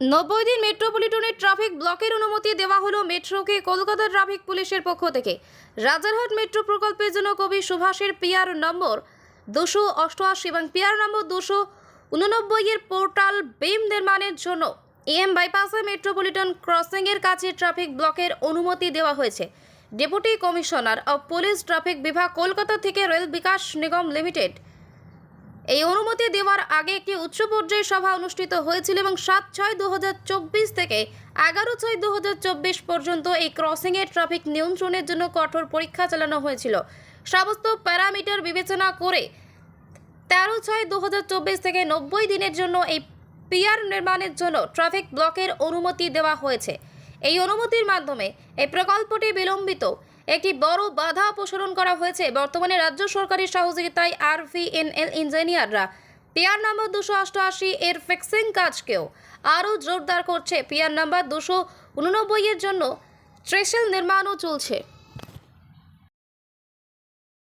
নব্বই দিন মেট্রোপলিটনের ট্রাফিক ব্লকের অনুমতি দেওয়া হলো মেট্রোকে কলকাতা ট্রাফিক পুলিশের পক্ষ থেকে। রাজারহাট মেট্রো প্রকল্পের জন্য কবি সুভাষের পিআর নম্বর দুশো অষ্টআশি এবং পিআর নম্বর দুশো উননব্বই এর পোর্টাল বিম নির্মাণের জন্য এম বাইপাসে মেট্রোপলিটন ক্রসিংয়ের কাছে ট্রাফিক ব্লকের অনুমতি দেওয়া হয়েছে। Deputy commissioner of police traffic বিভাগ কলকাতা থেকে রেল বিকাশ নিগম লিমিটেড এই অনুমতি দেওয়ার আগে একটি উচ্চ পর্যায়ের সভা অনুষ্ঠিত হয়েছিল এবং সাত ছয় দু থেকে এগারো ছয় দু পর্যন্ত এই ক্রসিংয়ের ট্রাফিক নিয়ন্ত্রণের জন্য কঠোর পরীক্ষা চালানো হয়েছিল। সমস্ত প্যারামিটার বিবেচনা করে তেরো ছয় দু থেকে নব্বই দিনের জন্য এই পিয়ার নির্মাণের জন্য ট্রাফিক ব্লকের অনুমতি দেওয়া হয়েছে। এই অনুমতির মাধ্যমে এই প্রকল্পটি বিলম্বিত একটি বড় বাধা অপসারণ করা হয়েছে। বর্তমানে রাজ্য সরকারের সহযোগিতায় আর এল ইঞ্জিনিয়াররা পিয়ার নম্বর দুশো অষ্টআশি এর ফিক্সিং কাজকেও আরও জোরদার করছে। পিয়ার নম্বর দুশো উননব্বইয়ের জন্য ট্রেশেল নির্মাণও চলছে।